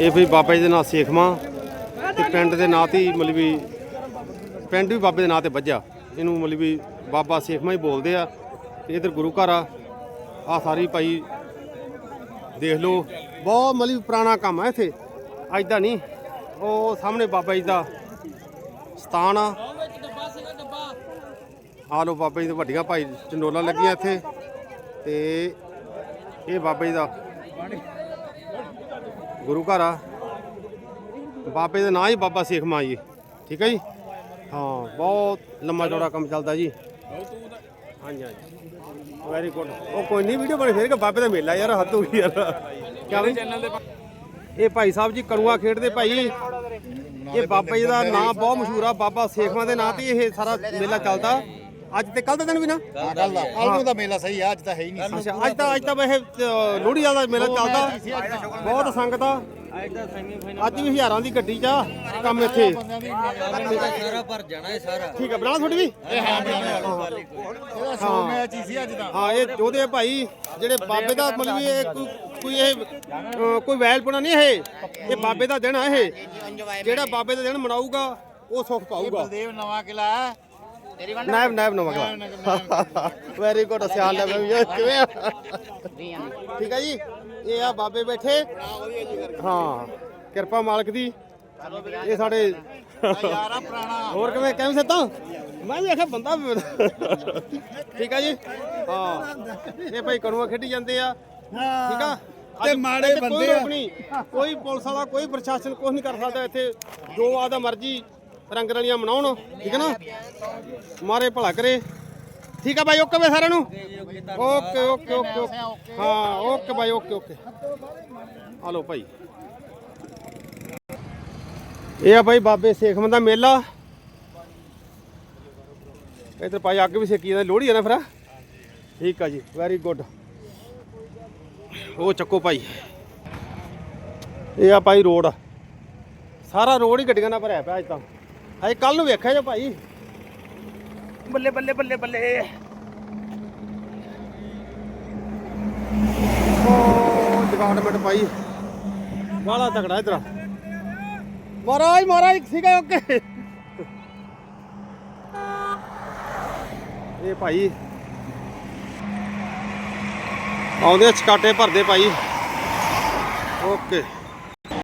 ਇਹ ਵੀ ਬਾਬਾ ਜੀ ਦੇ ਨਾਂ ਸੇਖਵਾਂ ਤੇ ਪਿੰਡ ਦੇ ਨਾਂ ਤੇ ਹੀ ਮਤਲਬ ਵੀ ਪਿੰਡ ਵੀ ਬਾਬੇ ਦੇ ਨਾਂ ਤੇ ਵੱਜਾ ਇਹਨੂੰ ਮਤਲਬ ਵੀ ਬਾਬਾ ਸੇਖਵਾਂ ਹੀ ਬੋਲਦੇ ਆ। ਤੇ ਇਧਰ ਗੁਰੂ ਘਰ ਆ। ਆ ਸਾਰੀ ਭਾਈ ਦੇਖ ਲਓ। ਬਹੁਤ ਮਤਲਬ ਪੁਰਾਣਾ ਕੰਮ ਆ ਇੱਥੇ। ਅੱਜ ਦਾ ਨਹੀਂ, ਉਹ ਸਾਹਮਣੇ ਬਾਬਾ ਜੀ ਦਾ ਸਥਾਨ ਆ। ਆ ਲੋ ਬਾਬਾ ਜੀ ਦੇ ਵੱਡੀਆਂ ਭਾਈ ਚੰਡੋਲਾ ਲੱਗੀਆਂ ਇੱਥੇ। ਤੇ ਇਹ ਬਾਬਾ ਜੀ ਦਾ ਗੁਰੂ ਘਰ ਆ। ਬਾਬੇ ਦਾ ਨਾਂ ਹੀ ਬਾਬਾ ਸੇਖ ਮਾਂ ਜੀ। ਠੀਕ ਹੈ ਜੀ? ਹਾਂ, ਬਹੁਤ ਲੰਮਾ ਚੌੜਾ ਕੰਮ ਚੱਲਦਾ ਜੀ। ਹਾਂਜੀ ਹਾਂਜੀ। ਵੈਰੀ ਗੁੱਡ ਉਹ ਕੋਈ ਨਹੀਂ ਵੀਡੀਓ ਬਣੀ, ਫੇਰ ਬਾਬੇ ਦਾ ਮੇਲਾ ਯਾਰ, ਹੱਦ ਹੋ ਗਈ ਯਾਰ। ਕਿਆ ਬਈ? ਇਹ ਭਾਈ ਸਾਹਿਬ ਜੀ ਕਰੂਆ ਖੇਡਦੇ ਭਾਈ। ਇਹ ਬਾਬਾ ਜੀ ਦਾ ਨਾਂ ਬਹੁਤ ਮਸ਼ਹੂਰ ਆ, ਬਾਬਾ ਸੇਖਵਾਂ ਦੇ ਨਾਂ ਤੇ ਇਹ ਸਾਰਾ ਮੇਲਾ ਚੱਲਦਾ। ਅੱਜ ਤੇ ਕੱਲ ਦਾ ਦਿਨ ਵੀ ਨਾ? ਕੱਲ ਦਾ ਕੱਲ ਨੂੰ ਦਾ ਮੇਲਾ ਸਹੀ ਆ ਅੱਜ ਤਾਂ ਹੈ ਹੀ ਨਹੀਂ। ਅੱਛਾ ਅੱਜ ਤਾਂ ਅੱਜ ਤਾਂ ਵੈਸੇ ਲੋਹੜੀ ਵਾਲਾ ਮੇਲਾ ਚੱਲਦਾ। ਬਹੁਤ ਸੰਗਤ। ਆ ਅੱਜ ਵੀ ਹਜ਼ਾਰਾਂ ਦੀ ਗੱਡੀ 'ਚ ਆ ਕੰਮ ਇੱਥੇ। ਸਾਰਾ ਭਰ ਜਾਣਾ ਇਹ ਸਾਰਾ। ਠੀਕ ਆ ਬਣਾ ਤੁਹਾਡੀ ਵੀ? ਇਹਦਾ ਸ਼ੋਅ ਮੈਚ ਹੀ ਸੀ ਅੱਜ ਦਾ। ਹਾਂ ਇਹ ਉਹਦੇ ਭਾਈ ਜਿਹੜੇ ਬਾਬੇ ਦਾ ਮਤਲਬ ਵੀ ਇਹ ਕੋਈ ਇਹ ਕੋਈ ਵੈਲਪੁਣਾ ਨਹੀਂ ਇਹ? ਇਹ ਬਾਬੇ ਦਾ ਦਿਨ ਆ ਇਹ। ਜਿਹੜਾ ਬਾਬੇ ਦਾ ਦਿਨ ਮਨਾਊਗਾ ਉਹ ਸੁੱਖ ਪਾਊਗਾ। ਬਲਦੇਵ ਨਵਾਂ ਕਿਲਾ ਨਾਇਬ ਨਾਇਬ ਨਵਾਂ ਕਲਾ ਵੈਰੀ ਗੁੱਡ ਸਿਆਲ ਲੈ ਮੈਂ ਕਿਵੇਂ ਆ? ਠੀਕ ਆ ਜੀ? ਇਹ ਆ ਬਾਬੇ ਬੈਠੇ। ਹਾਂ ਕਿਰਪਾ ਮਾਲਕ ਦੀ। ਇਹ ਸਾਡੇ ਯਾਰਾ ਪੁਰਾਣਾ ਹੋਰ ਕਿਵੇਂ ਕਿਵੇਂ ਸੱਤਾਂ ਮੈਂ ਵੀ ਆਖਿਆ ਬੰਦਾ ਠੀਕ ਆ ਜੀ? ਹਾਂ। ਇਹ ਭਾਈ ਕਣੂਆ ਖੇਡੀ ਜਾਂਦੇ ਆ। ਠੀਕ ਆ? ਤੇ ਮਾੜੇ ਬੰਦੇ ਆ। ਕੋਈ ਪੁਲਿਸ ਵਾਲਾ ਕੋਈ ਪ੍ਰਸ਼ਾਸਨ ਕੁਝ ਨਹੀਂ ਕਰ ਸਕਦਾ ਇੱਥੇ। ਜੋ ਆਦਾ ਮਰਜ਼ੀ ਰੰਗ ਰਲੀਆਂ ਮਨਾਉਣ, ਠੀਕ ਹੈ ਨਾ? ਮਾਰੇ ਭਲਾ ਕਰੇ। ਠੀਕ ਆ ਬਾਈ, ਓਕੇ ਵੇ ਸਾਰਿਆਂ ਨੂੰ? ਓਕੇ ਓਕੇ ਓਕੇ ਹਾਂ, ਓਕੇ ਬਾਈ, ਓਕੇ ਓਕੇ। ਆ ਲਓ ਭਾਈ। ਇਹ ਆ ਭਾਈ ਬਾਬੇ ਸੇਖਮਨ ਦਾ ਮੇਲਾ। ਇਧਰ ਭਾਈ ਅੱਗ ਵੀ ਸੇਕੀ ਜਾਂਦੀ, ਲੋਹੜੀ ਆ ਨਾ ਫਿਰ ਠੀਕ ਆ ਜੀ ਵੈਰੀ ਗੁੱਡ ਉਹ ਚੱਕੋ ਭਾਈ। ਇਹ ਆ ਭਾਈ ਰੋਡ। ਸਾਰਾ ਰੋਡ ਹੀ ਗੱਡੀਆਂ ਨਾਲ ਭਰਿਆ ਪਿਆ ਅੱਜ ਤਾਂ। ਅੱਜ ਕੱਲ ਨੂੰ ਵੇਖਿਆ ਜੋ ਭਾਈ। ਬੱਲੇ ਬੱਲੇ ਬੱਲੇ ਬੱਲੇ। ਉਹ ਡਿਪਾਰਟਮੈਂਟ ਭਾਈ। ਵਾਲਾ ਤਕੜਾ ਇਧਰ ਮਹਾਰਾਜ ਮਹਾਰਾਜ ਸੀਗਾ ਓਕੇ। ਇਹ ਭਾਈ। ਆਉਂਦੇ ਆ ਚਕਾਟੇ ਭਰਦੇ ਭਾਈ। ਓਕੇ।